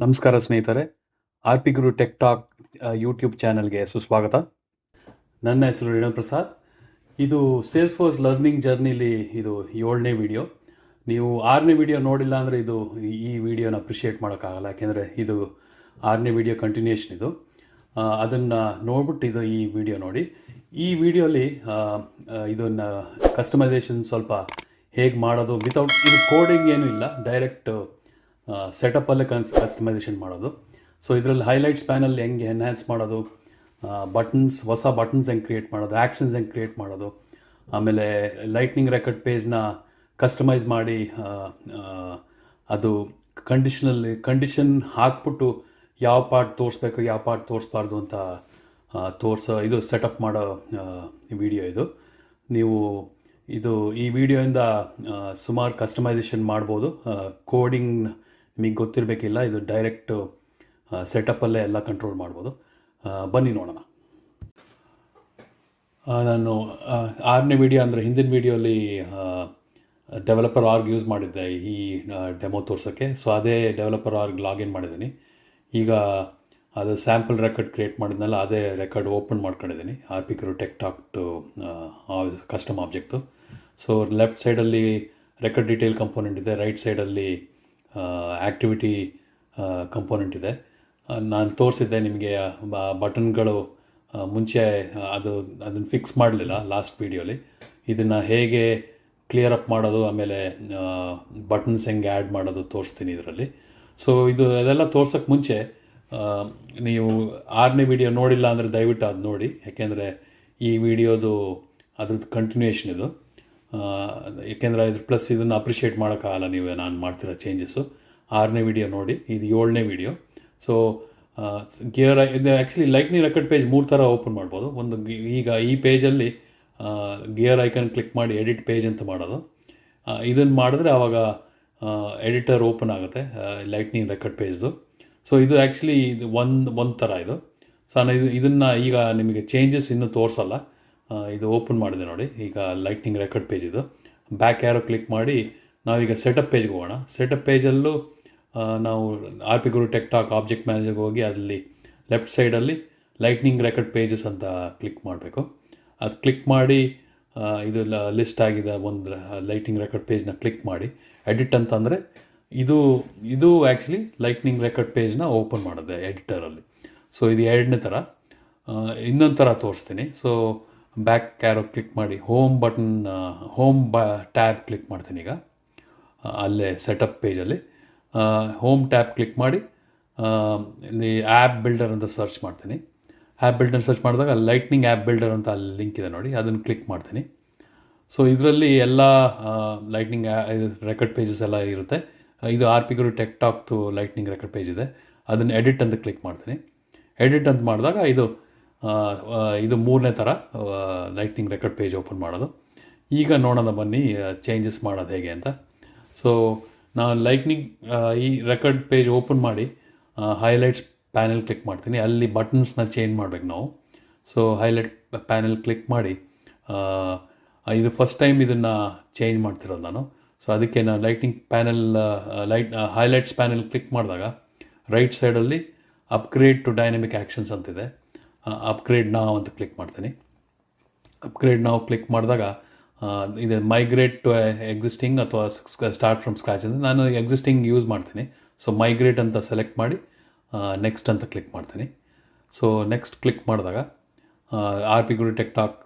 ನಮಸ್ಕಾರ ಸ್ನೇಹಿತರೆ R P Guru tech talk YouTube ಚಾನಲ್ಗೆ ಸುಸ್ವಾಗತ. ನನ್ನ ಹೆಸರು ರೇಣು ಪ್ರಸಾದ್. ಇದು ಸೇಲ್ಸ್ ಫೋರ್ಸ್ ಲರ್ನಿಂಗ್ ಜರ್ನಿಲಿ ಇದು ಏಳನೇ ವಿಡಿಯೋ ನೀವು ಆರನೇ ವಿಡಿಯೋ ನೋಡಿಲ್ಲ ಅಂದರೆ ಇದು ಈ ವಿಡಿಯೋನ ಅಪ್ರಿಷಿಯೇಟ್ ಮಾಡೋಕ್ಕಾಗಲ್ಲ. ಯಾಕೆಂದರೆ ಇದು ಆರನೇ ವಿಡಿಯೋ ಕಂಟಿನ್ಯೂಷನ್ ಇದು. ಅದನ್ನು ನೋಡ್ಬಿಟ್ಟು ಇದು ಈ ವಿಡಿಯೋ ನೋಡಿ. ಈ ವಿಡಿಯೋಲಿ ಇದನ್ನು ಕಸ್ಟಮೈಸೇಷನ್ ಸ್ವಲ್ಪ ಹೇಗೆ ಮಾಡೋದು ವಿತೌಟ್ ಇದು ಕೋಡಿಂಗ್ ಏನೂ ಇಲ್ಲ. ಡೈರೆಕ್ಟ್ ಸೆಟಪ್ಪಲ್ಲೇ ಕನ್ಸ್ ಕಸ್ಟಮೈಸೇಷನ್ ಮಾಡೋದು. ಸೊ ಇದರಲ್ಲಿ ಹೈಲೈಟ್ಸ್ ಪ್ಯಾನಲ್ ಹೆಂಗೆ ಎನ್ಹ್ಯಾನ್ಸ್ ಮಾಡೋದು ಬಟನ್ಸ್ ಹೊಸ ಬಟನ್ಸ್ ಹೆಂಗೆ ಕ್ರಿಯೇಟ್ ಮಾಡೋದು ಆ್ಯಕ್ಷನ್ಸ್ ಹೆಂಗೆ ಕ್ರಿಯೇಟ್ ಮಾಡೋದು, ಆಮೇಲೆ ಲೈಟ್ನಿಂಗ್ ರೆಕಾರ್ಡ್ ಪೇಜ್ನ ಕಸ್ಟಮೈಸ್ ಮಾಡಿ ಅದು ಕಂಡೀಷನಲ್ಲಿ ಕಂಡೀಷನ್ ಹಾಕ್ಬಿಟ್ಟು ಯಾವ ಪಾರ್ಟ್ ತೋರಿಸ್ಬೇಕು, ಯಾವ ಪಾರ್ಟ್ ತೋರಿಸ್ಬಾರ್ದು ಅಂತ ತೋರಿಸೋ, ಇದು ಸೆಟಪ್ ಮಾಡೋ ವಿಡಿಯೋ ಇದು. ನೀವು ಇದು ಈ ವಿಡಿಯೋಯಿಂದ ಸುಮಾರು ಕಸ್ಟಮೈಸೇಷನ್ ಮಾಡ್ಬೋದು ಕೋಡಿಂಗ್ ನಿಮಗೆ ಗೊತ್ತಿರಬೇಕಿಲ್ಲ, ಇದು ಡೈರೆಕ್ಟ್ ಸೆಟಪ್ಪಲ್ಲೇ ಎಲ್ಲ ಕಂಟ್ರೋಲ್ ಮಾಡ್ಬೋದು. ಬನ್ನಿ ನೋಡೋಣ. ನಾನು ಆರನೇ ವಿಡಿಯೋ ಅಂದರೆ ಹಿಂದಿನ ವಿಡಿಯೋಲಿ ಡೆವಲಪರ್ ಆರ್ಗ್ ಯೂಸ್ ಮಾಡಿದ್ದೆ ಈ ಡೆಮೋ ತೋರ್ಸೋಕ್ಕೆ. ಸೊ ಅದೇ ಡೆವಲಪರ್ ಆರ್ಗ್ ಲಾಗಿನ್ ಮಾಡಿದ್ದೀನಿ. ಈಗ ಅದು ಸ್ಯಾಂಪಲ್ ರೆಕಾರ್ಡ್ ಕ್ರಿಯೇಟ್ ಮಾಡಿದ್ನಲ್ಲ, ಅದೇ ರೆಕಾರ್ಡ್ ಓಪನ್ ಮಾಡ್ಕೊಂಡಿದ್ದೀನಿ. R P Guru tech talk to custom object so left ಸೈಡಲ್ಲಿ ರೆಕಾರ್ಡ್ ಡೀಟೇಲ್ ಕಂಪೋನೆಂಟ್ ಇದೆ ರೈಟ್ ಸೈಡಲ್ಲಿ ಆ್ಯಕ್ಟಿವಿಟಿ ಕಂಪೋನೆಂಟ್ ಇದೆ. ನಾನು ತೋರಿಸಿದ್ದೆ ನಿಮಗೆ ಬಟನ್ಗಳು ಮುಂಚೆ ಅದು, ಅದನ್ನು ಫಿಕ್ಸ್ ಮಾಡಲಿಲ್ಲ ಲಾಸ್ಟ್ ವೀಡಿಯೋಲಿ ಇದನ್ನು ಹೇಗೆ ಕ್ಲಿಯರ್ ಅಪ್ ಮಾಡೋದು, ಆಮೇಲೆ ಬಟನ್ಸ್ ಹೆಂಗೆ ಆ್ಯಡ್ ಮಾಡೋದು ತೋರಿಸ್ತೀನಿ ಇದರಲ್ಲಿ. ಸೊ ಇದು, ಅದೆಲ್ಲ ತೋರ್ಸೋಕ್ಕೆ ಮುಂಚೆ ನೀವು ಆರನೇ ವಿಡಿಯೋ ನೋಡಿಲ್ಲ ಅಂದರೆ ದಯವಿಟ್ಟು ಅದು ನೋಡಿ. ಯಾಕೆಂದರೆ ಈ ವಿಡಿಯೋದು ಅದ್ರದ್ದು ಕಂಟಿನ್ಯೂಯೇಷನ್ ಇದು. ಏಕೆಂದರೆ ಇದ್ರ ಪ್ಲಸ್ ಇದನ್ನು ಅಪ್ರಿಷಿಯೇಟ್ ಮಾಡೋಕ್ಕಾಗಲ್ಲ ನೀವು ನಾನು ಮಾಡ್ತಿರೋ ಚೇಂಜಸ್ಸು ಆರನೇ ವಿಡಿಯೋ ನೋಡಿ, ಇದು ಏಳನೇ ವಿಡಿಯೋ ಸೊ ಗಿಯರ್ ಇದು ಆ್ಯಕ್ಚುಲಿ ಲೈಟ್ನಿಂಗ್ ರೆಕಾರ್ಡ್ ಪೇಜ್ ಮೂರು ಥರ ಓಪನ್ ಮಾಡ್ಬೋದು. ಒಂದು ಈಗ ಈ ಪೇಜಲ್ಲಿ ಗಿಯರ್ ಐಕನ್ ಕ್ಲಿಕ್ ಮಾಡಿ ಎಡಿಟ್ ಪೇಜ್ ಅಂತ ಮಾಡೋದು. ಇದನ್ನು ಮಾಡಿದ್ರೆ ಆವಾಗ ಎಡಿಟರ್ ಓಪನ್ ಆಗುತ್ತೆ ಲೈಟ್ನಿಂಗ್ ರೆಕಾರ್ಡ್ ಪೇಜ್ದು ಸೊ ಇದು ಆ್ಯಕ್ಚುಲಿ ಇದು ಒಂದು ಒಂದು ಥರ ಇದು. ಸೊ ನಾನು ಇದು, ಇದನ್ನು ಈಗ ನಿಮಗೆ ಚೇಂಜಸ್ ಇನ್ನೂ ತೋರಿಸಲ್ಲ. ಇದು ಓಪನ್ ಮಾಡಿದೆ ನೋಡಿ. ಈಗ ಲೈಟ್ನಿಂಗ್ ರೆಕಾರ್ಡ್ ಪೇಜ್ ಇದು. ಬ್ಯಾಕ್ ಯಾರೋ ಕ್ಲಿಕ್ ಮಾಡಿ ನಾವೀಗ ಸೆಟಪ್ ಪೇಜ್ಗೆ ಹೋಗೋಣ. ಸೆಟಪ್ ಪೇಜಲ್ಲೂ ನಾವು R P Guru tech talk object ಮ್ಯಾನೇಜರ್ಗೆ ಹೋಗಿ ಅಲ್ಲಿ ಲೆಫ್ಟ್ ಸೈಡಲ್ಲಿ ಲೈಟ್ನಿಂಗ್ ರೆಕಾರ್ಡ್ ಪೇಜಸ್ ಅಂತ ಕ್ಲಿಕ್ ಮಾಡಬೇಕು. ಅದು ಕ್ಲಿಕ್ ಮಾಡಿ ಇದು ಲಿಸ್ಟ್ ಆಗಿದೆ ಒಂದು ಲೈಟಿಂಗ್ ರೆಕಾರ್ಡ್ ಪೇಜ್ನ ಕ್ಲಿಕ್ ಮಾಡಿ. ಎಡಿಟ್ ಅಂತಂದರೆ ಇದು ಇದು ಆ್ಯಕ್ಚುಲಿ ಲೈಟ್ನಿಂಗ್ ರೆಕಾರ್ಡ್ ಪೇಜ್ನ ಓಪನ್ ಮಾಡೋದು ಎಡಿಟರಲ್ಲಿ ಸೊ ಇದು ಎರಡನೇ ಥರ ಇನ್ನೊಂದು ಥರ ತೋರಿಸ್ತೀನಿ. ಸೊ ಬ್ಯಾಕ್ ಕ್ಯಾರೋ ಕ್ಲಿಕ್ ಮಾಡಿ ಹೋಮ್ ಬಟನ್ ಹೋಮ್ ಬ ಟ್ಯಾಬ್ ಕ್ಲಿಕ್ ಮಾಡ್ತೀನಿ ಈಗ. ಅಲ್ಲೇ ಸೆಟಪ್ ಪೇಜಲ್ಲಿ ಹೋಮ್ ಟ್ಯಾಬ್ ಕ್ಲಿಕ್ ಮಾಡಿ ಇಲ್ಲಿ ಆ್ಯಪ್ ಬಿಲ್ಡರ್ ಅಂತ ಸರ್ಚ್ ಮಾಡ್ತೀನಿ. ಆ್ಯಪ್ ಬಿಲ್ಡರ್ ಸರ್ಚ್ ಮಾಡಿದಾಗ ಲೈಟ್ನಿಂಗ್ ಆ್ಯಪ್ ಬಿಲ್ಡರ್ ಅಂತ ಅಲ್ಲಿ ಲಿಂಕ್ ಇದೆ ನೋಡಿ, ಅದನ್ನು ಕ್ಲಿಕ್ ಮಾಡ್ತೀನಿ. ಸೊ ಇದರಲ್ಲಿ ಎಲ್ಲ ಲೈಟ್ನಿಂಗ್ ರೆಕಾರ್ಡ್ ಪೇಜಸ್ ಎಲ್ಲ ಇರುತ್ತೆ. ಇದು ಆರ್ ಪಿ ಗುರು ಟೆಕ್ ಟಾಕ್ದು ಲೈಟ್ನಿಂಗ್ ರೆಕಾರ್ಡ್ ಪೇಜ್ ಇದೆ. ಅದನ್ನು ಎಡಿಟ್ ಅಂತ ಕ್ಲಿಕ್ ಮಾಡ್ತೀನಿ. ಎಡಿಟ್ ಅಂತ ಮಾಡಿದಾಗ ಇದು ಇದು ಮೂರನೇ ಥರ ಲೈಟ್ನಿಂಗ್ ರೆಕಾರ್ಡ್ ಪೇಜ್ ಓಪನ್ ಮಾಡೋದು. ಈಗ ನೋಡೋಣ ಬನ್ನಿ ಚೇಂಜಸ್ ಮಾಡೋದು ಹೇಗೆ ಅಂತ. ಸೊ ನಾನು ಲೈಟ್ನಿಂಗ್ ಈ ರೆಕಾರ್ಡ್ ಪೇಜ್ ಓಪನ್ ಮಾಡಿ ಹೈಲೈಟ್ಸ್ ಪ್ಯಾನೆಲ್ ಕ್ಲಿಕ್ ಮಾಡ್ತೀನಿ. ಅಲ್ಲಿ ಬಟನ್ಸ್ನ ಚೇಂಜ್ ಮಾಡಬೇಕು ನಾವು. ಸೊ ಹೈಲೈಟ್ ಪ್ಯಾನೆಲ್ ಕ್ಲಿಕ್ ಮಾಡಿ ಇದು ಫಸ್ಟ್ ಟೈಮ್ ಇದನ್ನು ಚೇಂಜ್ ಮಾಡ್ತಿರೋದು ನಾನು. ಸೊ ಅದಕ್ಕೆ ನಾನು lighting panel light highlights panel click ಮಾಡಿದಾಗ ರೈಟ್ ಸೈಡಲ್ಲಿ ಅಪ್ಗ್ರೇಡ್ ಟು ಡೈನಮಿಕ್ ಆ್ಯಕ್ಷನ್ಸ್ ಅಂತಿದೆ. ಅಪ್ಗ್ರೇಡ್ ನಾವು ಅಂತ ಕ್ಲಿಕ್ ಮಾಡ್ತೀನಿ. ಅಪ್ಗ್ರೇಡ್ ನಾವು ಕ್ಲಿಕ್ ಮಾಡಿದಾಗ ಇದು ಮೈಗ್ರೇಟ್ ಟು ಎಕ್ಸಿಸ್ಟಿಂಗ್ ಅಥವಾ ಸ್ಟಾರ್ಟ್ ಫ್ರಮ್ ಸ್ಕ್ರಾಚ್ ಅಂದರೆ ನಾನು ಎಕ್ಸಿಸ್ಟಿಂಗ್ ಯೂಸ್ ಮಾಡ್ತೀನಿ. ಸೊ ಮೈಗ್ರೇಟ್ ಅಂತ ಸೆಲೆಕ್ಟ್ ಮಾಡಿ ನೆಕ್ಸ್ಟ್ ಅಂತ ಕ್ಲಿಕ್ ಮಾಡ್ತೀನಿ. ಸೊ ನೆಕ್ಸ್ಟ್ ಕ್ಲಿಕ್ ಮಾಡಿದಾಗ R P Guru tech talk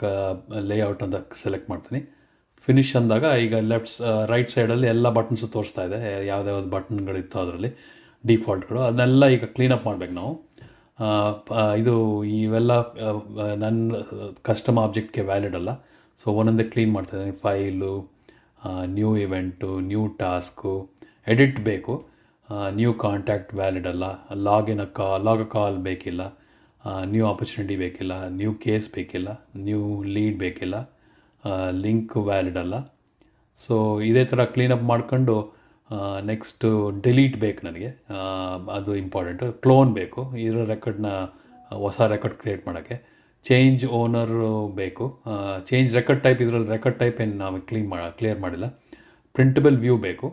layout ಅಂತ ಸೆಲೆಕ್ಟ್ ಮಾಡ್ತೀನಿ. ಫಿನಿಶ್ ಅಂದಾಗ ಈಗ ಲೆಫ್ಟ್ ರೈಟ್ ಸೈಡಲ್ಲಿ ಎಲ್ಲ ಬಟನ್ಸು ತೋರಿಸ್ತಾ ಇದೆ. ಯಾವುದ್ಯಾವ್ದು ಬಟನ್ಗಳಿತ್ತು ಅದರಲ್ಲಿ ಡಿಫಾಲ್ಟ್ಗಳು ಅದನ್ನೆಲ್ಲ ಈಗ ಕ್ಲೀನಪ್ ಮಾಡಬೇಕು ನಾವು. ಇದು ಇವೆಲ್ಲ ನನ್ನ ಕಸ್ಟಮ್ ಆಬ್ಜೆಕ್ಟ್ಗೆ ವ್ಯಾಲಿಡ್ ಅಲ್ಲ. ಸೊ ಒಂದೊಂದೇ ಕ್ಲೀನ್ ಮಾಡ್ತಾ ಇದ್ದೀನಿ. File new event new task edit ಬೇಕು. ನ್ಯೂ ಕಾಂಟ್ಯಾಕ್ಟ್ ವ್ಯಾಲಿಡ್ ಅಲ್ಲ. ಲಾಗಿನ್ ಕಾ ಲಾಗ್ ಕಾಲ್ ಬೇಕಿಲ್ಲ. ನ್ಯೂ ಆಪರ್ಚುನಿಟಿ ಬೇಕಿಲ್ಲ. ನ್ಯೂ ಕೇಸ್ ಬೇಕಿಲ್ಲ. ನ್ಯೂ ಲೀಡ್ ಬೇಕಿಲ್ಲ. ಲಿಂಕ್ ವ್ಯಾಲಿಡ್ ಅಲ್ಲ. ಸೊ ಇದೇ ಥರ ಕ್ಲೀನಪ್ ಮಾಡ್ಕೊಂಡು ನೆಕ್ಸ್ಟು ಡೆಲೀಟ್ ಬೇಕು ನನಗೆ. ಅದು ಇಂಪಾರ್ಟೆಂಟು ಕ್ಲೋನ್ ಬೇಕು. ಇರೋ ರೆಕಾರ್ಡ್ನ ಹೊಸ ರೆಕಾರ್ಡ್ ಕ್ರಿಯೇಟ್ ಮಾಡೋಕ್ಕೆ. ಚೇಂಜ್ ಓನರು ಬೇಕು. ಚೇಂಜ್ ರೆಕಾರ್ಡ್ ಟೈಪ್ ಇದರಲ್ಲಿ ರೆಕಾರ್ಡ್ ಟೈಪ್ ಏನು ನಾವು ಕ್ಲೀನ್ ಮಾ ಕ್ಲಿಯರ್ ಮಾಡಿಲ್ಲ. ಪ್ರಿಂಟಬಲ್ ವ್ಯೂ ಬೇಕು.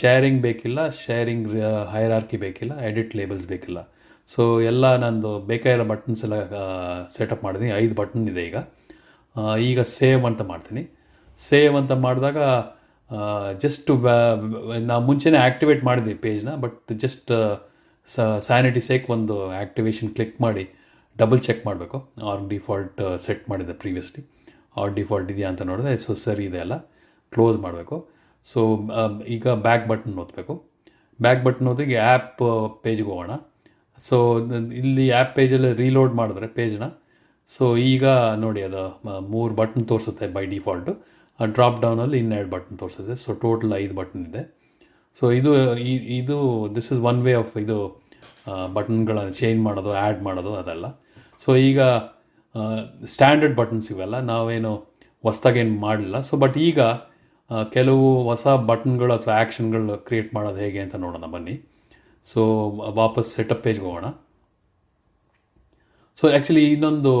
ಶೇರಿಂಗ್ ಬೇಕಿಲ್ಲ. ಶೇರಿಂಗ್ ಹೈರಾರ್ಕಿ ಬೇಕಿಲ್ಲ. ಎಡಿಟ್ ಲೇಬಲ್ಸ್ ಬೇಕಿಲ್ಲ. ಸೊ ಎಲ್ಲ ನಂದು ಬೇಕಾಗಿರೋ ಬಟನ್ಸ್ ಎಲ್ಲ ಸೆಟಪ್ ಮಾಡಿದ್ದೀನಿ ಐದು ಬಟನ್ ಇದೆ ಈಗ. ಈಗ ಸೇವ್ ಅಂತ ಮಾಡ್ತೀನಿ. ಸೇವ್ ಅಂತ ಮಾಡಿದಾಗ ಜಸ್ಟ್ ನಾವು ಮುಂಚೆನೇ ಆ್ಯಕ್ಟಿವೇಟ್ ಮಾಡಿದ್ವಿ ಪೇಜ್ನ ಬಟ್ ಜಸ್ಟ್ ಸ್ಯಾನಿಟಿ ಸೇಕ್ ಒಂದು ಆ್ಯಕ್ಟಿವೇಷನ್ ಕ್ಲಿಕ್ ಮಾಡಿ ಡಬಲ್ ಚೆಕ್ ಮಾಡಬೇಕು. ಆರ್ ಡಿಫಾಲ್ಟ್ ಸೆಟ್ ಮಾಡಿದೆ ಪ್ರೀವಿಯಸ್ಲಿ ಆರ್ ಡಿಫಾಲ್ಟ್ ಇದೆಯಾ ಅಂತ ನೋಡಿದ್ರೆ ಸೊ ಸರಿ ಇದೆ ಅಲ್ಲ ಕ್ಲೋಸ್ ಮಾಡಬೇಕು. ಸೊ ಈಗ ಬ್ಯಾಕ್ ಬಟನ್ ಒತ್ತಬೇಕು ಬ್ಯಾಕ್ ಬಟನ್ ಓದಿಗೆ ಆ್ಯಪ್ ಪೇಜ್ಗೆ ಹೋಗೋಣ. ಸೊ ಇಲ್ಲಿ ಆ್ಯಪ್ ಪೇಜಲ್ಲಿ ರೀಲೋಡ್ ಮಾಡಿದ್ರೆ ಪೇಜ್ನ ಸೊ ಈಗ ನೋಡಿ ಅದು ಮೂರು ಬಟನ್ ತೋರಿಸುತ್ತೆ ಬೈ ಡಿಫಾಲ್ಟು ಡ್ರಾಪ್ ಡೌನಲ್ಲಿ ಇನ್ನೆರಡು ಬಟನ್ ತೋರಿಸಿದೆ. ಸೊ ಟೋಟಲ್ ಐದು ಬಟನ್ ಇದೆ. ಸೊ ಇದು ಇದು this is one way of ಇದು ಬಟನ್ಗಳನ್ನು ಚೇಂಜ್ ಮಾಡೋದು ಆ್ಯಡ್ ಮಾಡೋದು, ಅದೆಲ್ಲ. ಸೊ ಈಗ ಸ್ಟ್ಯಾಂಡರ್ಡ್ ಬಟನ್ಸ್ ಇವೆಲ್ಲ. ನಾವೇನು ಹೊಸ್ದಾಗೇನು ಮಾಡಲಿಲ್ಲ. ಸೊ ಬಟ್ ಈಗ ಕೆಲವು ಹೊಸ ಬಟನ್ಗಳು ಅಥವಾ ಆ್ಯಕ್ಷನ್ಗಳು ಕ್ರಿಯೇಟ್ ಮಾಡೋದು ಹೇಗೆ ಅಂತ ನೋಡೋಣ ಬನ್ನಿ. ಸೊ ವಾಪಸ್ ಸೆಟಪ್ ಪೇಜ್ಗೆ ಹೋಗೋಣ. ಸೊ ಆ್ಯಕ್ಚುಲಿ ಇನ್ನೊಂದು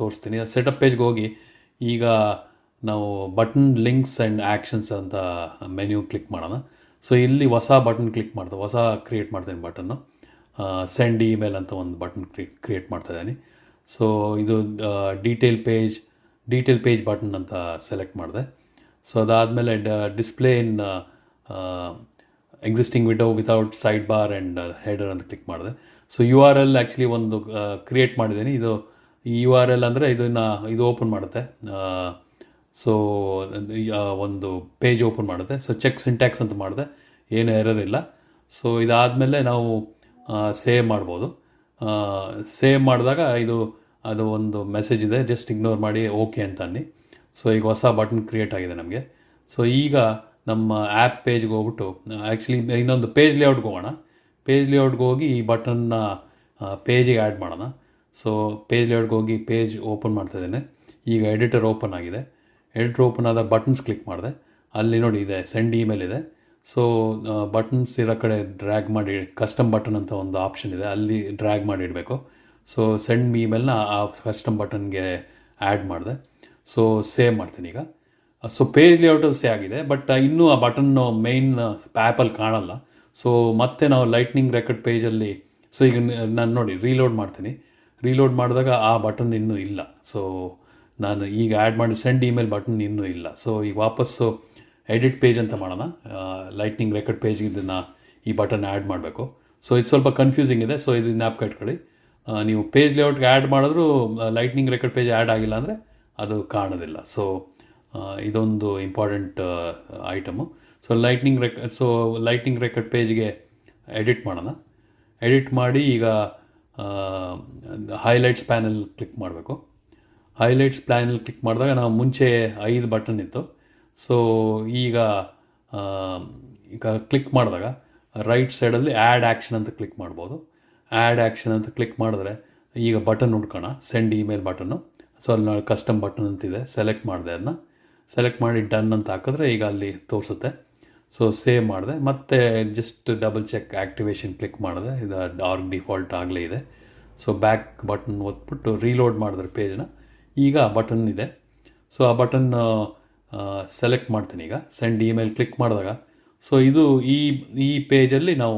ತೋರಿಸ್ತೀನಿ. ಸೆಟಪ್ ಪೇಜ್ಗೆ ಹೋಗಿ ಈಗ ನಾವು ಬಟನ್ ಲಿಂಕ್ಸ್ ಆ್ಯಂಡ್ ಆ್ಯಕ್ಷನ್ಸ್ ಅಂತ ಮೆನ್ಯೂ ಕ್ಲಿಕ್ ಮಾಡೋಣ. ಸೊ ಇಲ್ಲಿ ಹೊಸ ಬಟನ್ ಕ್ಲಿಕ್ ಮಾಡ್ತಾ ಹೊಸ ಕ್ರಿಯೇಟ್ ಮಾಡ್ತೀನಿ ಬಟನ್ನು ಸೆಂಡ್ ಇಮೇಲ್ ಅಂತ ಒಂದು ಬಟನ್ ಕ್ರಿಯೇಟ್ ಕ್ರಿಯೇಟ್ ಮಾಡ್ತಾ ಇದ್ದೀನಿ. ಸೊ ಇದು detail page detail page button ಅಂತ ಸೆಲೆಕ್ಟ್ ಮಾಡಿದೆ. ಸೊ ಅದಾದಮೇಲೆ display in existing window without sidebar and header ಅಂತ ಕ್ಲಿಕ್ ಮಾಡಿದೆ. So U R L actually ಒಂದು ಕ್ರಿಯೇಟ್ ಮಾಡಿದ್ದೀನಿ. ಇದು ಯು ಆರ್ ಎಲ್ ಅಂದರೆ ಇದನ್ನು, ಇದು ಓಪನ್ ಮಾಡುತ್ತೆ. ಸೊ ಒಂದು ಪೇಜ್ ಓಪನ್ ಮಾಡಿದೆ ಸೊ ಚೆಕ್ ಸಿಂಟ್ಯಾಕ್ಸ್ ಅಂತ ಮಾಡಿದೆ ಏನು ಎರರ್ ಇಲ್ಲ. ಸೊ ಇದಾದಮೇಲೆ ನಾವು ಸೇವ್ ಮಾಡ್ಬೋದು. ಸೇವ್ ಮಾಡಿದಾಗ ಇದು, ಅದು ಒಂದು ಮೆಸೇಜ್ ಇದೆ. ಜಸ್ಟ್ ಇಗ್ನೋರ್ ಮಾಡಿ ಓಕೆ ಅಂತ ಅನ್ನಿ. ಸೊ ಈಗ ಹೊಸ ಬಟನ್ ಕ್ರಿಯೇಟ್ ಆಗಿದೆ ನಮಗೆ. ಸೊ ಈಗ ನಮ್ಮ ಆ್ಯಪ್ ಪೇಜ್ಗೆ ಹೋಗ್ಬಿಟ್ಟು ಆ್ಯಕ್ಚುಲಿ ಇನ್ನೊಂದು ಪೇಜ್ ಲೇಔಟ್ಗೆ ಹೋಗೋಣ. ಪೇಜ್ ಲೇಔಟ್ಗೆ ಹೋಗಿ ಈ ಬಟನ್ನ ಪೇಜಿಗೆ ಆ್ಯಡ್ ಮಾಡೋಣ. ಸೊ ಪೇಜ್ ಲೇಔಟ್ಗೆ ಹೋಗಿ ಪೇಜ್ ಓಪನ್ ಮಾಡ್ತಾ ಇದ್ದೇನೆ. ಈಗ ಎಡಿಟರ್ ಓಪನ್ ಆಗಿದೆ. ಎಡಿಟರ್ ಓಪನ್ ಆದ ಬಟನ್ಸ್ ಕ್ಲಿಕ್ ಮಾಡಿದೆ. ಅಲ್ಲಿ ನೋಡಿ ಇದೆ ಸೆಂಡ್ ಇಮೇಲ್ ಇದೆ. ಸೊ ಬಟನ್ಸ್ ಇರೋ ಕಡೆ ಡ್ರ್ಯಾಗ್ ಮಾಡಿ ಕಸ್ಟಮ್ ಬಟನ್ ಅಂತ ಒಂದು ಆಪ್ಷನ್ ಇದೆ. ಅಲ್ಲಿ ಡ್ರ್ಯಾಗ್ ಮಾಡಿ ಇಡಬೇಕು. ಸೊ ಸೆಂಡ್ ಇಮೇಲ್ನ ಆ ಕಸ್ಟಮ್ ಬಟನ್ಗೆ ಆ್ಯಡ್ ಮಾಡಿದೆ. ಸೊ ಸೇವ್ ಮಾಡ್ತೀನಿ ಈಗ. ಸೊ ಪೇಜ್ ಲೇಔಟಲ್ಲಿ ಸೇ ಆಗಿದೆ ಬಟ್ ಇನ್ನೂ ಆ ಬಟನ್ನು ಮೈನ್ ಆ್ಯಪಲ್ಲಿ ಕಾಣಲ್ಲ. ಸೊ ಮತ್ತೆ ನಾವು ಲೈಟ್ನಿಂಗ್ ರೆಕಾರ್ಡ್ ಪೇಜಲ್ಲಿ ಸೊ ಈಗ ನಾನು ನೋಡಿ ರೀಲೋಡ್ ಮಾಡ್ತೀನಿ. ರೀಲೋಡ್ ಮಾಡಿದಾಗ ಆ ಬಟನ್ ಇನ್ನೂ ಇಲ್ಲ. ಸೊ ನಾನು ಈಗ ಆ್ಯಡ್ ಮಾಡಿ ಸೆಂಡ್ ಇಮೇಲ್ ಬಟನ್ ಇನ್ನೂ ಇಲ್ಲ. ಸೊ ಈಗ ವಾಪಸ್ಸು ಎಡಿಟ್ ಪೇಜ್ ಅಂತ ಮಾಡೋಣ. ಲೈಟ್ನಿಂಗ್ ರೆಕಾರ್ಡ್ ಪೇಜ್ಗೆ ಇದನ್ನು ಈ ಬಟನ್ ಆ್ಯಡ್ ಮಾಡಬೇಕು. ಸೊ ಇದು ಸ್ವಲ್ಪ ಕನ್ಫ್ಯೂಸಿಂಗ್ ಇದೆ. ಸೊ ಇದು ನ್ಯಾಪ್ ಕಟ್ಕೊಳ್ಳಿ ನೀವು ಪೇಜ್ ಲೇಔಟ್ಗೆ ಆ್ಯಡ್ ಮಾಡಿದ್ರೂ ಲೈಟ್ನಿಂಗ್ ರೆಕಾರ್ಡ್ ಪೇಜ್ ಆ್ಯಡ್ ಆಗಿಲ್ಲ ಅಂದರೆ ಅದು ಕಾಣೋದಿಲ್ಲ. ಸೊ ಇದೊಂದು ಇಂಪಾರ್ಟೆಂಟ್ ಐಟಮು ಸೊ ಲೈಟ್ನಿಂಗ್ ರೆಕ್ ಸೊ ಲೈಟ್ನಿಂಗ್ ರೆಕಾರ್ಡ್ ಪೇಜ್ಗೆ ಎಡಿಟ್ ಮಾಡೋಣ. ಎಡಿಟ್ ಮಾಡಿ ಈಗ ಹೈಲೈಟ್ಸ್ ಪ್ಯಾನಲ್ ಕ್ಲಿಕ್ ಮಾಡಬೇಕು. ಹೈಲೈಟ್ಸ್ ಪ್ಲ್ಯಾನಲ್ಲಿ ಕ್ಲಿಕ್ ಮಾಡಿದಾಗ ನಾವು ಮುಂಚೆ ಐದು ಬಟನ್ ಇತ್ತು. ಸೊ ಈಗ ಈಗ ಕ್ಲಿಕ್ ಮಾಡಿದಾಗ ರೈಟ್ ಸೈಡಲ್ಲಿ ಆ್ಯಡ್ ಆ್ಯಕ್ಷನ್ ಅಂತ ಕ್ಲಿಕ್ ಮಾಡ್ಬೋದು. ಆ್ಯಡ್ ಆ್ಯಕ್ಷನ್ ಅಂತ ಕ್ಲಿಕ್ ಮಾಡಿದ್ರೆ ಈಗ ಬಟನ್ ಹುಡ್ಕೋಣ. ಸೆಂಡ್ ಇಮೇಲ್ ಬಟನ್ನು ಸೊ ಅಲ್ಲಿ ನಾವು ಕಸ್ಟಮ್ ಬಟನ್ ಅಂತಿದೆ ಸೆಲೆಕ್ಟ್ ಮಾಡಿದೆ ಅದನ್ನ ಸೆಲೆಕ್ಟ್ ಮಾಡಿ ಡನ್ ಅಂತ ಹಾಕಿದ್ರೆ ಈಗ ಅಲ್ಲಿ ತೋರಿಸುತ್ತೆ. ಸೊ ಸೇವ್ ಮಾಡಿದೆ. ಮತ್ತೆ just double check activation click ಮಾಡಿದೆ. ಇದು ಡಾರ್ಕ್ ಡಿಫಾಲ್ಟ್ ಆಗಲೇ ಇದೆ. ಸೊ ಬ್ಯಾಕ್ ಬಟನ್ ಒತ್ಬಿಟ್ಟು ರೀಲೋಡ್ ಮಾಡಿದ್ರೆ ಪೇಜ್ನ ಈಗ ಬಟನ್ ಇದೆ. ಸೊ ಆ ಬಟನ್ ಸೆಲೆಕ್ಟ್ ಮಾಡ್ತೀನಿ ಈಗ. ಸೆಂಡ್ ಇಮೇಲ್ ಕ್ಲಿಕ್ ಮಾಡಿದಾಗ. ಸೊ ಇದು ಈ ಈ ಪೇಜಲ್ಲಿ ನಾವು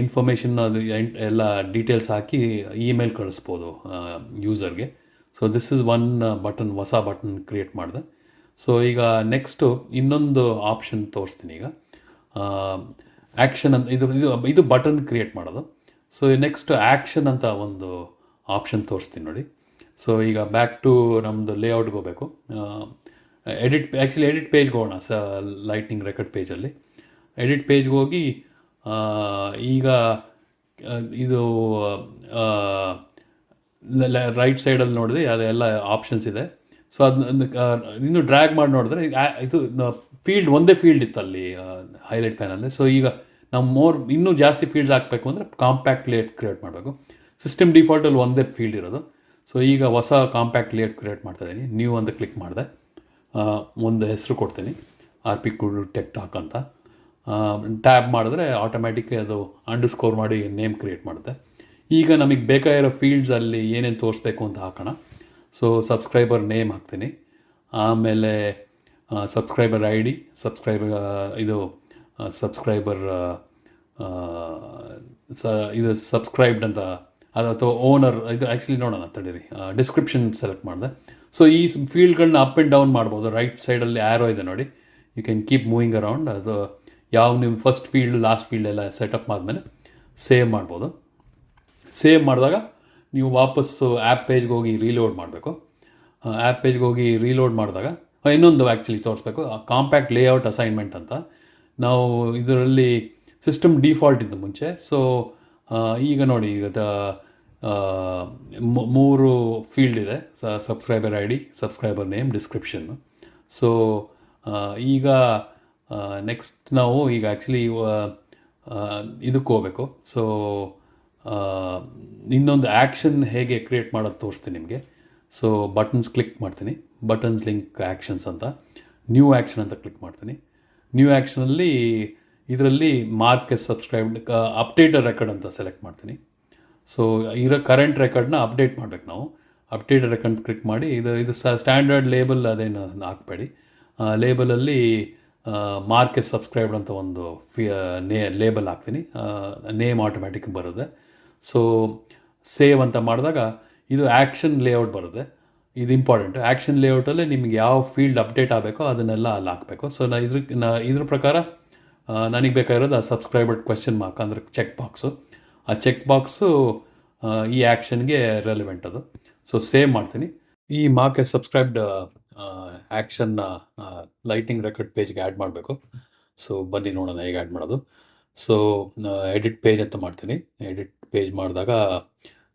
ಇನ್ಫಾರ್ಮೇಷನ್ ಅದು ಎಲ್ಲ ಡೀಟೇಲ್ಸ್ ಹಾಕಿ ಇಮೇಲ್ ಕಳಿಸ್ಬೋದು ಯೂಸರ್ಗೆ so this is one button ಹೊಸ ಬಟನ್ ಕ್ರಿಯೇಟ್ ಮಾಡಿದೆ. ಸೊ ಈಗ ನೆಕ್ಸ್ಟು ಇನ್ನೊಂದು ಆಪ್ಷನ್ ತೋರಿಸ್ತೀನಿ ಈಗ. ಆ್ಯಕ್ಷನ್ ಅಂತ, ಇದು ಇದು ಇದು ಬಟನ್ ಕ್ರಿಯೇಟ್ ಮಾಡೋದು. ಸೊ ನೆಕ್ಸ್ಟ್ ಆ್ಯಕ್ಷನ್ ಅಂತ ಒಂದು ಆಪ್ಷನ್ ತೋರಿಸ್ತೀನಿ ನೋಡಿ. ಸೊ ಈಗ ಬ್ಯಾಕ್ ಟು ನಮ್ಮದು ಲೇಔಟ್ಗೆ ಹೋಗಬೇಕು. ಎಡಿಟ್ ಆ್ಯಕ್ಚುಲಿ ಎಡಿಟ್ ಪೇಜ್ಗೆ ಹೋಗೋಣ, ಸ ಲೈಟ್ನಿಂಗ್ ರೆಕಾರ್ಡ್ ಪೇಜಲ್ಲಿ ಎಡಿಟ್ ಪೇಜ್ಗೆ ಹೋಗಿ ಈಗ ಇದು ರೈಟ್ ಸೈಡಲ್ಲಿ ನೋಡಿದ್ರೆ ಅದೆಲ್ಲ ಆಪ್ಷನ್ಸ್ ಇದೆ. ಸೊ ಅದನ್ನ ಇನ್ನು ಡ್ರ್ಯಾಗ್ ಮಾಡಿ ನೋಡಿದ್ರೆ ಇದು ಫೀಲ್ಡ್ ಒಂದೇ ಫೀಲ್ಡ್ ಇತ್ತು ಅಲ್ಲಿ ಹೈಲೈಟ್ ಪ್ಯಾನಲ್ಲಿ ಸೊ ಈಗ ನಾವು ಮೋರ್ ಇನ್ನೂ ಜಾಸ್ತಿ ಫೀಲ್ಡ್ಸ್ ಹಾಕಬೇಕು ಅಂದರೆ ಕಾಂಪ್ಯಾಕ್ಟ್ ಲೇಟ್ ಕ್ರಿಯೇಟ್ ಮಾಡಬೇಕು. ಸಿಸ್ಟಮ್ ಡಿಫಾಲ್ಟಲ್ಲಿ ಒಂದೇ ಫೀಲ್ಡ್ ಇರೋದು. ಸೊ ಈಗ ಹೊಸ ಕಾಂಪ್ಯಾಕ್ಟ್ ಲೇಟ್ ಕ್ರಿಯೇಟ್ ಮಾಡ್ತಾ ಇದ್ದೀನಿ ನ್ಯೂ ಅಂತ ಕ್ಲಿಕ್ ಮಾಡಿದೆ. ಒಂದು ಹೆಸರು ಕೊಡ್ತೀನಿ. R P Guru tech talk ಅಂತ. ಟ್ಯಾಬ್ ಮಾಡಿದ್ರೆ ಆಟೋಮ್ಯಾಟಿಕ್ ಅದು ಅಂಡರ್ ಸ್ಕೋರ್ ಮಾಡಿ ನೇಮ್ ಕ್ರಿಯೇಟ್ ಮಾಡುತ್ತೆ. ಈಗ ನಮಗೆ ಬೇಕಾಗಿರೋ ಫೀಲ್ಡ್ಸಲ್ಲಿ ಏನೇನು ತೋರಿಸ್ಬೇಕು ಅಂತ ಹಾಕೋಣ. ಸೊ ಸಬ್ಸ್ಕ್ರೈಬರ್ ನೇಮ್ ಹಾಕ್ತೀನಿ. ಆಮೇಲೆ ಸಬ್ಸ್ಕ್ರೈಬರ್ ಐ ಡಿ ಸಬ್ಸ್ಕ್ರೈಬರ್ ಇದು ಸಬ್ಸ್ಕ್ರೈಬರ್ ಸ, ಇದು ಸಬ್ಸ್ಕ್ರೈಬ್ಡ್ ಅಂತ ಅದು ಅಥವಾ ಓನರ್ ಇದು ಆ್ಯಕ್ಚುಲಿ ನೋಡೋಣ, ತಡೀರಿ. ಡಿಸ್ಕ್ರಿಪ್ಷನ್ ಸೆಲೆಕ್ಟ್ ಮಾಡಿದೆ. ಸೊ ಈ ಫೀಲ್ಡ್ಗಳನ್ನ ಅಪ್ ಆ್ಯಂಡ್ ಡೌನ್ ಮಾಡ್ಬೋದು. ರೈಟ್ ಸೈಡಲ್ಲಿ ಆ್ಯರೋ ಇದೆ ನೋಡಿ. You can keep moving around ಅದು ಯಾವ ನಿಮ್ಮ ಫಸ್ಟ್ ಫೀಲ್ಡ್ ಲಾಸ್ಟ್ ಫೀಲ್ಡ್ ಎಲ್ಲ ಸೆಟಪ್ ಆದಮೇಲೆ ಸೇವ್ ಮಾಡ್ಬೋದು. ಸೇವ್ ಮಾಡಿದಾಗ ನೀವು ವಾಪಸ್ಸು ಆ್ಯಪ್ ಪೇಜ್ಗೆ ಹೋಗಿ ರೀಲೋಡ್ ಮಾಡಬೇಕು. ಆ್ಯಪ್ ಪೇಜ್ಗೆ ಹೋಗಿ ರೀಲೋಡ್ ಮಾಡಿದಾಗ ಇನ್ನೊಂದು ಆ್ಯಕ್ಚುಲಿ ತೋರಿಸ್ಬೇಕು. ಕಾಂಪ್ಯಾಕ್ಟ್ ಲೇಔಟ್ ಅಸೈನ್ಮೆಂಟ್ ಅಂತ. ನಾವು ಇದರಲ್ಲಿ ಸಿಸ್ಟಮ್ ಡಿಫಾಲ್ಟ್ ಇದ್ದ ಮುಂಚೆ. ಸೊ ಈಗ ನೋಡಿ, ಈಗ ಮೂರು ಫೀಲ್ಡ್ ಇದೆ. Subscriber I D subscriber name description so ಈಗ ನೆಕ್ಸ್ಟ್ ನಾವು ಈಗ ಆ್ಯಕ್ಚುಲಿ ಇದಕ್ಕೆ ಹೋಗಬೇಕು. ಸೊ ಇನ್ನೊಂದು ಆ್ಯಕ್ಷನ್ ಹೇಗೆ ಕ್ರಿಯೇಟ್ ಮಾಡೋದು ತೋರಿಸ್ತೀನಿ ನಿಮಗೆ. ಸೊ ಬಟನ್ಸ್ ಕ್ಲಿಕ್ ಮಾಡ್ತೀನಿ. ಬಟನ್ಸ್ ಲಿಂಕ್ ಆ್ಯಕ್ಷನ್ಸ್ ಅಂತ. ನ್ಯೂ ಆ್ಯಕ್ಷನ್ ಅಂತ ಕ್ಲಿಕ್ ಮಾಡ್ತೀನಿ. ನ್ಯೂ ಆ್ಯಕ್ಷನಲ್ಲಿ ಇದರಲ್ಲಿ mark as subscribed update record ಅಂತ ಸೆಲೆಕ್ಟ್ ಮಾಡ್ತೀನಿ. ಸೊ ಇರೋ ಕರೆಂಟ್ ರೆಕಾರ್ಡ್ನ ಅಪ್ಡೇಟ್ ಮಾಡಬೇಕು ನಾವು. ಅಪ್ಡೇಟ್ ರೆಕಾರ್ಡ್ ಕ್ಲಿಕ್ ಮಾಡಿ, ಇದು ಇದು ಸ್ಟ್ಯಾಂಡರ್ಡ್ ಲೇಬಲ್ ಅದೇನು ಹಾಕಬೇಡಿ. ಲೇಬಲಲ್ಲಿ ಮಾರ್ಕ್ ಎಸ್ ಸಬ್ಸ್ಕ್ರೈಬ್ಡ್ ಅಂತ ಒಂದು ಫಿ ನೇ ಲೇಬಲ್ ಹಾಕ್ತೀನಿ. ನೇಮ್ ಆಟೋಮ್ಯಾಟಿಕ್ ಬರುತ್ತೆ. ಸೊ ಸೇವ್ ಅಂತ ಮಾಡಿದಾಗ ಇದು ಆ್ಯಕ್ಷನ್ ಲೇಔಟ್ ಬರುತ್ತೆ. ಇದು ಇಂಪಾರ್ಟೆಂಟ್ ಆ್ಯಕ್ಷನ್ ಲೇಔಟಲ್ಲಿ ನಿಮ್ಗೆ ಯಾವ ಫೀಲ್ಡ್ ಅಪ್ಡೇಟ್ ಆಗಬೇಕೋ ಅದನ್ನೆಲ್ಲ ಅಲ್ಲಿ ಹಾಕಬೇಕು. ಸೊ ನಾ ಇದ್ರ ನಾ ಇದ್ರ ಪ್ರಕಾರ ನನಗೆ ಬೇಕಾಗಿರೋದು ಆ ಸಬ್ಸ್ಕ್ರೈಬರ್ ಕ್ವೆಶನ್ ಮಾರ್ಕ್ ಅಂದರೆ ಚೆಕ್ ಬಾಕ್ಸು ಆ ಚೆಕ್ ಬಾಕ್ಸು ಈ ಆ್ಯಕ್ಷನ್ಗೆ ರೆಲೆವೆಂಟ್ ಅದು. ಸೊ ಸೇವ್ ಮಾಡ್ತೀನಿ. ಈ ಮಾರ್ಕ್ ಎ ಸಬ್ಸ್ಕ್ರೈಬ್ಡ್ ಆ್ಯಕ್ಷನ್ನ ಲೈಟಿಂಗ್ ರೆಕಾರ್ಡ್ ಪೇಜ್ಗೆ ಆ್ಯಡ್ ಮಾಡಬೇಕು. ಸೊ ಬನ್ನಿ ನೋಡೋಣ ಹೇಗೆ ಆ್ಯಡ್ ಮಾಡೋದು. ಸೊ ಎಡಿಟ್ ಪೇಜ್ ಅಂತ ಮಾಡ್ತೀನಿ. ಎಡಿಟ್ ಪೇಜ್ ಮಾಡಿದಾಗ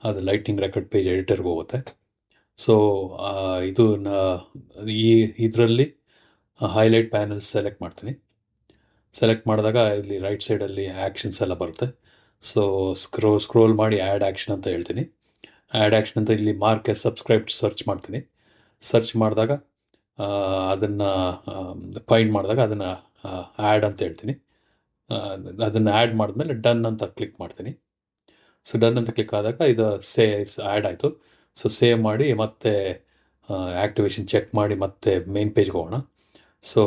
ಅದು ಲೈಟಿಂಗ್ ರೆಕಾರ್ಡ್ ಪೇಜ್ ಎಡಿಟರ್ಗೆ ಹೋಗುತ್ತೆ. ಸೊ ಇದು ಈ, ಇದರಲ್ಲಿ ಹೈಲೈಟ್ ಪ್ಯಾನಲ್ಸ್ ಸೆಲೆಕ್ಟ್ ಮಾಡ್ತೀನಿ. ಸೆಲೆಕ್ಟ್ ಮಾಡಿದಾಗ ಇಲ್ಲಿ ರೈಟ್ ಸೈಡಲ್ಲಿ ಆ್ಯಕ್ಷನ್ಸ್ ಎಲ್ಲ ಬರುತ್ತೆ. ಸೊ ಸ್ಕ್ರೋ ಸ್ಕ್ರೋಲ್ ಮಾಡಿ ಆ್ಯಡ್ ಆ್ಯಕ್ಷನ್ ಅಂತ ಹೇಳ್ತೀನಿ. ಆ್ಯಡ್ ಆ್ಯಕ್ಷನ್ ಅಂತ ಇಲ್ಲಿ ಮಾರ್ಕ್ ಎಸ್ ಸಬ್ಸ್ಕ್ರೈಬ್ ಸರ್ಚ್ ಮಾಡ್ತೀನಿ. ಸರ್ಚ್ ಮಾಡಿದಾಗ ಅದನ್ನು ಫೈಂಡ್ ಮಾಡಿದಾಗ ಅದನ್ನು ಆ್ಯಡ್ ಅಂತ ಹೇಳ್ತೀನಿ. ಅದನ್ನು ಆ್ಯಡ್ ಮಾಡಿದ್ಮೇಲೆ ಡನ್ ಅಂತ ಕ್ಲಿಕ್ ಮಾಡ್ತೀನಿ. ಸೊ ಡನ್ ಅಂತ ಕ್ಲಿಕ್ ಆದಾಗ ಇದು ಸೇ ಆ್ಯಡ್ ಆಯಿತು. ಸೊ ಸೇವ್ ಮಾಡಿ ಮತ್ತೆ ಆ್ಯಕ್ಟಿವೇಶನ್ ಚೆಕ್ ಮಾಡಿ ಮತ್ತೆ ಮೇನ್ ಪೇಜ್ಗೆ ಹೋಗೋಣ. ಸೊ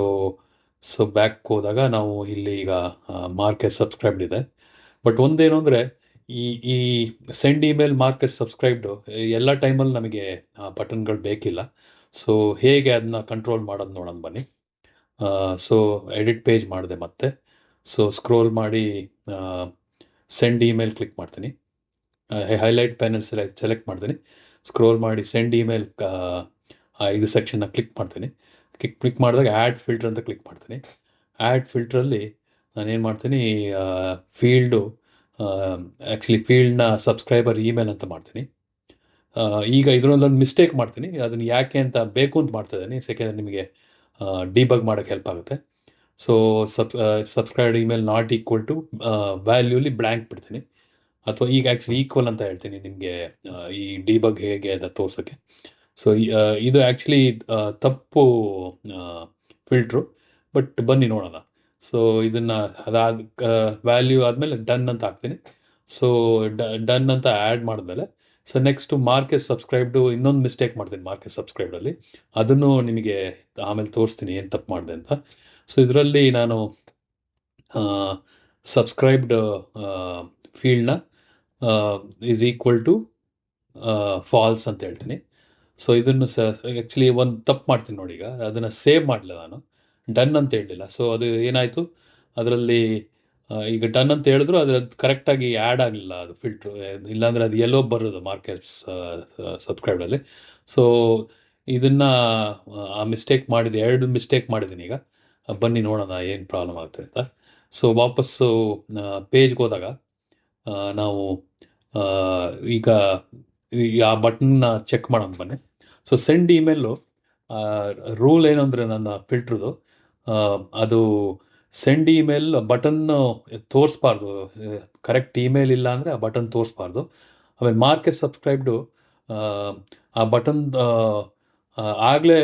ಸೊ ಬ್ಯಾಕ್ ಹೋದಾಗ ನಾವು ಇಲ್ಲಿ ಈಗ ಮಾರ್ಕೆಟ್ ಸಬ್ಸ್ಕ್ರೈಬ್ಡ್ ಇದೆ. ಬಟ್ ಒಂದೇನು ಅಂದರೆ, ಈ ಈ ಸೆಂಡ್ ಇಮೇಲ್ ಮಾರ್ಕೆಟ್ ಸಬ್ಸ್ಕ್ರೈಬ್ಡು ಎಲ್ಲ ಟೈಮಲ್ಲಿ ನಮಗೆ ಬಟನ್ಗಳು ಬೇಕಿಲ್ಲ. ಸೊ ಹೇಗೆ ಅದನ್ನ ಕಂಟ್ರೋಲ್ ಮಾಡೋದು ನೋಡೋಣ ಬನ್ನಿ. ಸೊ ಎಡಿಟ್ ಪೇಜ್ ಮಾಡಿದೆ ಮತ್ತೆ. ಸೊ ಸ್ಕ್ರೋಲ್ ಮಾಡಿ ಸೆಂಡ್ ಇಮೇಲ್ ಕ್ಲಿಕ್ ಮಾಡ್ತೀನಿ. ಹೈಲೈಟ್ ಪ್ಯಾನಲ್ ಸೆಲೆಕ್ಟ್ ಸೆಲೆಕ್ಟ್ ಮಾಡ್ತೀನಿ. ಸ್ಕ್ರೋಲ್ ಮಾಡಿ ಸೆಂಡ್ ಇಮೇಲ್ ಇದು ಸೆಕ್ಷನ್ನ ಕ್ಲಿಕ್ ಮಾಡ್ತೀನಿ. ಕ್ಲಿಕ್ ಕ್ಲಿಕ್ ಮಾಡಿದಾಗ ಆ್ಯಡ್ ಫಿಲ್ಟರ್ ಅಂತ ಕ್ಲಿಕ್ ಮಾಡ್ತೀನಿ. ಆ್ಯಡ್ ಫಿಲ್ಟ್ರಲ್ಲಿ ನಾನೇನು ಮಾಡ್ತೀನಿ ಫೀಲ್ಡು ಆ್ಯಕ್ಚುಲಿ ಫೀಲ್ಡ್ನ ಸಬ್ಸ್ಕ್ರೈಬರ್ ಇಮೇಲ್ ಅಂತ ಮಾಡ್ತೀನಿ. ಈಗ ಇದರಲ್ಲೊಂದು ಮಿಸ್ಟೇಕ್ ಮಾಡ್ತೀನಿ. ಅದನ್ನು ಯಾಕೆ ಅಂತ ಬೇಕು ಅಂತ ಮಾಡ್ತಾ ಇದ್ದೀನಿ. ಸೆಕೆಂಡ್ ನಿಮಗೆ ಡಿಬಗ್ ಮಾಡೋಕ್ಕೆ ಹೆಲ್ಪ್ ಆಗುತ್ತೆ. So sub subscribe email not equal to ವ್ಯಾಲ್ಯೂಲಿ blank ಬಿಡ್ತೀನಿ. ಅಥವಾ ಈಗ ಆ್ಯಕ್ಚುಲಿ ಈಕ್ವಲ್ ಅಂತ ಹೇಳ್ತೀನಿ ನಿಮಗೆ ಈ ಡಿಬಗ್ ಹೇಗೆ ಅಂತ ತೋರ್ಸೋಕ್ಕೆ. ಸೊ ಇದು ಆ್ಯಕ್ಚುಲಿ ತಪ್ಪು ಫಿಲ್ಟ್ರು ಬಟ್ ಬನ್ನಿ ನೋಡೋಣ. ಸೊ ಇದನ್ನು ಅದಾದ ವ್ಯಾಲ್ಯೂ ಆದಮೇಲೆ ಡನ್ ಅಂತ ಹಾಕ್ತೀನಿ. ಸೊ ಡನ್ ಅಂತ ಆ್ಯಡ್ ಮಾಡಿದ್ಮೇಲೆ ಸೊ ನೆಕ್ಸ್ಟು ಮಾರ್ಕೆಟ್ ಸಬ್ಸ್ಕ್ರೈಬ್ಡು ಇನ್ನೊಂದು ಮಿಸ್ಟೇಕ್ ಮಾಡ್ತೀನಿ ಮಾರ್ಕೆಟ್ ಸಬ್ಸ್ಕ್ರೈಬ್ಡಲ್ಲಿ ಅದನ್ನು ನಿಮಗೆ ಆಮೇಲೆ ತೋರಿಸ್ತೀನಿ ಏನು ತಪ್ಪು ಮಾಡಿದೆ ಅಂತ. ಸೊ ಇದರಲ್ಲಿ ನಾನು ಸಬ್ಸ್ಕ್ರೈಬ್ಡ್ ಫೀಲ್ಡ್ನ ಈಸ್ ಈಕ್ವಲ್ ಟು ಫಾಲ್ಸ್ ಅಂತ ಹೇಳ್ತೀನಿ. ಸೊ ಇದನ್ನು ಸ ಆ್ಯಕ್ಚುಲಿ ಒಂದು ತಪ್ಪು ಮಾಡ್ತೀನಿ ನೋಡಿ ಈಗ. ಅದನ್ನು ಸೇವ್ ಮಾಡಲಿಲ್ಲ ನಾನು. ಡನ್ ಅಂತ ಹೇಳಲಿಲ್ಲ. ಸೊ ಅದು ಏನಾಯಿತು? ಅದರಲ್ಲಿ ಈಗ ಡನ್ ಅಂತ ಹೇಳಿದ್ರು ಅದು ಕರೆಕ್ಟಾಗಿ ಆ್ಯಡ್ ಆಗಲಿಲ್ಲ ಅದು ಫಿಲ್ಟ್ರು ಇಲ್ಲಾಂದರೆ ಅದು ಎಲ್ಲೋ ಬರೋದು ಮಾರ್ಕೆಟ್ಸ್ ಸಬ್ಸ್ಕ್ರೈಬಲ್ಲಿ ಸೊ ಇದನ್ನು, ಆ ಮಿಸ್ಟೇಕ್ ಮಾಡಿದೆ, ಎರಡು ಮಿಸ್ಟೇಕ್ ಮಾಡಿದ್ದೀನಿ ಈಗ. ಬನ್ನಿ ನೋಡೋಣ ಏನು ಪ್ರಾಬ್ಲಮ್ ಆಗುತ್ತೆ ಅಂತ. ಸೊ ವಾಪಸ್ಸು ಪೇಜ್ಗೆ ಹೋದಾಗ ನಾವು ಈಗ ಆ ಬಟನ್ನ ಚೆಕ್ ಮಾಡೋಣ ಬನ್ನಿ. ಸೊ ಸೆಂಡ್ ಇಮೇಲು ರೂಲ್ ಏನು ಅಂದರೆ ನನ್ನ ಫಿಲ್ಟ್ರದು ಅದು ಸೆಂಡ್ ಇಮೇಲ್ ಬಟನ್ನು ತೋರಿಸ್ಬಾರ್ದು. ಕರೆಕ್ಟ್ ಇಮೇಲ್ ಇಲ್ಲ ಅಂದರೆ ಆ ಬಟನ್ ತೋರಿಸ್ಬಾರ್ದು. ಆಮೇಲೆ ಮಾರ್ಕೆಟ್ ಸಬ್ಸ್ಕ್ರೈಬ್ಡು ಆ ಬಟನ್ ಆಗಲೇ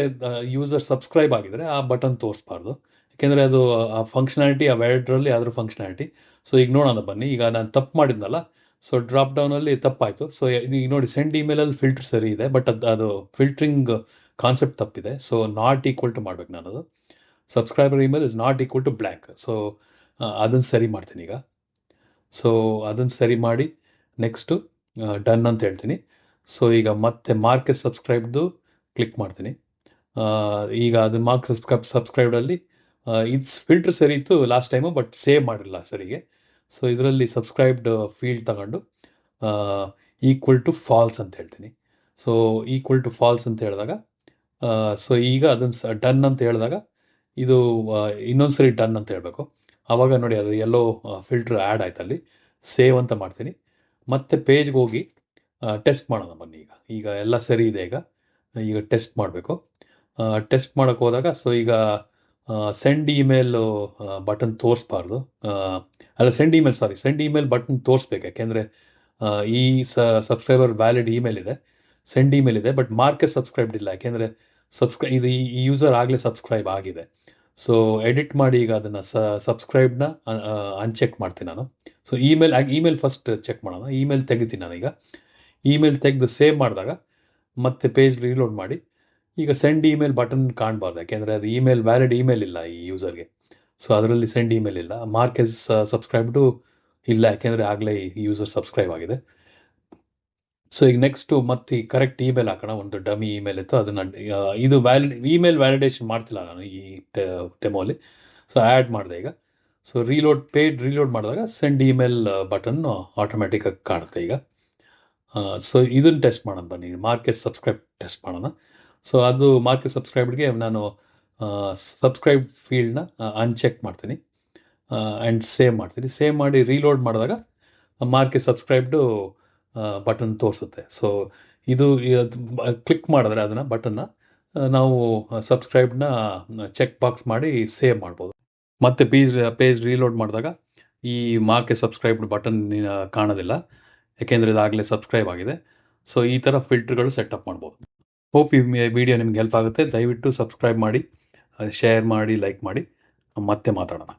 ಯೂಸರ್ ಸಬ್ಸ್ಕ್ರೈಬ್ ಆಗಿದರೆ ಆ ಬಟನ್ ತೋರಿಸ್ಬಾರ್ದು. ಯಾಕೆಂದರೆ ಅದು ಆ ಫಂಕ್ಷನಾಲಿಟಿ ಅವೆರಡರಲ್ಲಿ ಅದ್ರ ಫಂಕ್ಷನಾಲಿಟಿ ಸೊ ಈಗ ನೋಡೋಣ ಬನ್ನಿ. ಈಗ ನಾನು ತಪ್ಪು ಮಾಡಿದ್ನಲ್ಲ ಸೊ ಡ್ರಾಪ್ ಡೌನಲ್ಲಿ ತಪ್ಪಾಯಿತು. ಸೊ ಈಗ ನೋಡಿ ಸೆಂಡ್ ಇಮೇಲಲ್ಲಿ ಫಿಲ್ಟರ್ ಸರಿ ಇದೆ ಬಟ್ ಅದು ಅದು ಫಿಲ್ಟ್ರಿಂಗ್ ಕಾನ್ಸೆಪ್ಟ್ ತಪ್ಪಿದೆ. ಸೊ ನಾಟ್ ಈಕ್ವಲ್ ಟು ಮಾಡ್ಬೇಕು ನಾನು ಅದು subscriber email is not equal to blank so ಅದನ್ನು ಸರಿ ಮಾಡ್ತೀನಿ ಈಗ. ಸೊ ಅದನ್ನು ಸರಿ ಮಾಡಿ ನೆಕ್ಸ್ಟು ಡನ್ ಅಂತ ಹೇಳ್ತೀನಿ. ಸೊ ಈಗ ಮತ್ತೆ ಮಾರ್ಕೆಟ್ ಸಬ್ಸ್ಕ್ರೈಬ್ದು ಕ್ಲಿಕ್ ಮಾಡ್ತೀನಿ. ಈಗ ಅದು ಮಾರ್ಕ್ ಸಬ್ಸ್ಕ್ರೈಬ್ ಸಬ್ಸ್ಕ್ರೈಬ್ಡಲ್ಲಿ ಇಟ್ಸ್ ಫಿಲ್ಟ್ರ್ ಸರಿ ಇತ್ತು ಲಾಸ್ಟ್ ಟೈಮು ಬಟ್ ಸೇವ್ ಮಾಡಿರಲ್ಲ ಸರಿಗೆ. ಸೊ ಇದರಲ್ಲಿ ಸಬ್ಸ್ಕ್ರೈಬ್ಡ್ ಫೀಲ್ಡ್ ತಗೊಂಡು ಈಕ್ವಲ್ ಟು ಫಾಲ್ಸ್ ಅಂತ ಹೇಳ್ತೀನಿ. ಸೊ ಈಕ್ವಲ್ ಟು ಫಾಲ್ಸ್ ಅಂತ ಹೇಳಿದಾಗ ಸೊ ಈಗ ಅದನ್ನು ಡನ್ ಅಂತ ಹೇಳಿದಾಗ, ಇದು ಇನ್ನೊಂದು ಸರಿ ಡನ್ ಅಂತ ಹೇಳಬೇಕು. ಆವಾಗ ನೋಡಿ ಅದು ಎಲ್ಲೋ ಫಿಲ್ಟ್ರ್ ಆ್ಯಡ್ ಆಯ್ತು ಅಲ್ಲಿ ಸೇವ್ ಅಂತ ಮಾಡ್ತೀನಿ. ಮತ್ತೆ ಪೇಜ್ಗೆ ಹೋಗಿ ಟೆಸ್ಟ್ ಮಾಡೋಣ ಬನ್ನಿ ಈಗ. ಈಗ ಎಲ್ಲ ಸರಿ ಇದೆ ಈಗ. ಈಗ ಟೆಸ್ಟ್ ಮಾಡಬೇಕು. ಟೆಸ್ಟ್ ಮಾಡೋಕ್ಕೆ ಹೋದಾಗ ಸೊ ಈಗ ಸೆಂಡ್ ಇಮೇಲ್ ಬಟನ್ ತೋರಿಸ್ಬಾರ್ದು. ಅಲ್ಲ send email sorry send email button ತೋರಿಸ್ಬೇಕು. ಯಾಕೆಂದರೆ ಈ ಸಬ್ಸ್ಕ್ರೈಬರ್ ವ್ಯಾಲಿಡ್ ಇಮೇಲ್ ಇದೆ. ಸೆಂಡ್ ಇಮೇಲ್ ಇದೆ ಬಟ್ ಮಾರ್ಕೆ ಸಬ್ಸ್ಕ್ರೈಬ್ಡ್ ಇಲ್ಲ. ಯಾಕೆಂದರೆ ಸಬ್ಸ್ಕ್ರೈ ಇದು ಈ ಯೂಸರ್ ಆಗಲೇ ಸಬ್ಸ್ಕ್ರೈಬ್ ಆಗಿದೆ. ಸೊ ಎಡಿಟ್ ಮಾಡಿ ಈಗ ಅದನ್ನು ಸ ಸಬ್ಸ್ಕ್ರೈಬ್ನ ಅನ್ಚೆಕ್ ಮಾಡ್ತೀನಿ ನಾನು. So email email first check ಮಾಡೋಣ. ಇಮೇಲ್ ತೆಗಿತೀನಿ ನಾನೀಗ. ಇಮೇಲ್ ತೆಗೆದು ಸೇವ್ ಮಾಡಿದಾಗ ಮತ್ತೆ ಪೇಜ್ ರೀಲೋಡ್ ಮಾಡಿ. ಈಗ ಸೆಂಡ್ ಇಮೇಲ್ ಬಟನ್ ಕಾಣಬಾರ್ದು. ಯಾಕೆಂದರೆ ಅದು ಇಮೇಲ್ ವ್ಯಾಲಿಡ್ ಇಮೇಲ್ ಇಲ್ಲ ಈ ಯೂಸರ್ಗೆ ಸೊ ಅದರಲ್ಲಿ ಸೆಂಡ್ ಇಮೇಲ್ ಇಲ್ಲ. ಮಾರ್ಕೆಸ್ ಸಬ್ಸ್ಕ್ರೈಬ್ಡು ಇಲ್ಲ. ಯಾಕೆಂದರೆ ಆಗಲೇ ಈ ಯೂಸರ್ ಸಬ್ಸ್ಕ್ರೈಬ್ ಆಗಿದೆ. ಸೊ ಈಗ ನೆಕ್ಸ್ಟು ಮತ್ತೆ ಈ ಕರೆಕ್ಟ್ ಇಮೇಲ್ ಹಾಕೋಣ. ಒಂದು ಡಮಿ ಇಮೇಲ್ ಇತ್ತು. ಅದನ್ನು ಇದು ವ್ಯಾಲಿಡ್ ಇಮೇಲ್ ವ್ಯಾಲಿಡೇಷನ್ ಮಾಡ್ತಿಲ್ಲ ನಾನು ಈ ಟೆಮೋಲಿ ಸೊ ಆ್ಯಡ್ ಮಾಡಿದೆ ಈಗ. ಸೊ ರೀಲೋಡ್ ಪೇಡ್ ರೀಲೋಡ್ ಮಾಡಿದಾಗ ಸೆಂಡ್ ಇಮೇಲ್ ಬಟನ್ ಆಟೋಮೆಟಿಕಾಗಿ ಕಾಣುತ್ತೆ ಈಗ. ಸೊ ಇದನ್ನು ಟೆಸ್ಟ್ ಮಾಡೋಣ ಬನ್ನಿ. ಮಾರ್ಕೆಟ್ ಸಬ್ಸ್ಕ್ರೈಬ್ ಟೆಸ್ಟ್ ಮಾಡೋಣ. ಸೊ ಅದು ಮಾರ್ಕೆಟ್ ಸಬ್ಸ್ಕ್ರೈಬ್ಡ್ಗೆ ನಾನು ಸಬ್ಸ್ಕ್ರೈಬ್ ಫೀಲ್ಡ್ನ ಅನ್ಚೆಕ್ ಮಾಡ್ತೀನಿ. ಆ್ಯಂಡ್ ಸೇವ್ ಮಾಡ್ತೀನಿ. ಸೇವ್ ಮಾಡಿ ರೀಲೋಡ್ ಮಾಡಿದಾಗ ಮಾರ್ಕೆಟ್ ಸಬ್ಸ್ಕ್ರೈಬ್ಡು ಬಟನ್ ತೋರಿಸುತ್ತೆ. ಸೊ ಇದು ಕ್ಲಿಕ್ ಮಾಡಿದ್ರೆ ಅದನ್ನು ಬಟನ್ನ ನಾವು ಸಬ್ಸ್ಕ್ರೈಬ್ನ ಚೆಕ್ ಬಾಕ್ಸ್ ಮಾಡಿ ಸೇವ್ ಮಾಡ್ಬೋದು. ಮತ್ತೆ ಪೇಜ್ ಪೇಜ್ ರೀಲೋಡ್ ಮಾಡಿದಾಗ ಈ ಮಾರ್ಕೆ ಸಬ್ಸ್ಕ್ರೈಬ್ಡ್ ಬಟನ್ ಕಾಣೋದಿಲ್ಲ. ಯಾಕೆಂದರೆ ಇದಾಗಲೇ ಸಬ್ಸ್ಕ್ರೈಬ್ ಆಗಿದೆ. ಸೊ ಈ ಥರ ಫಿಲ್ಟ್ರ್ಗಳು ಸೆಟಪ್ ಮಾಡ್ಬೋದು. ಹೋಪ್ ಈ ವಿಡಿಯೋ ನಿಮ್ಗೆ ಹೆಲ್ಪ್ ಆಗುತ್ತೆ. ದಯವಿಟ್ಟು ಸಬ್ಸ್ಕ್ರೈಬ್ ಮಾಡಿ ಶೇರ್ ಮಾಡಿ ಲೈಕ್ ಮಾಡಿ. ಮತ್ತೆ ಮಾತಾಡೋಣ.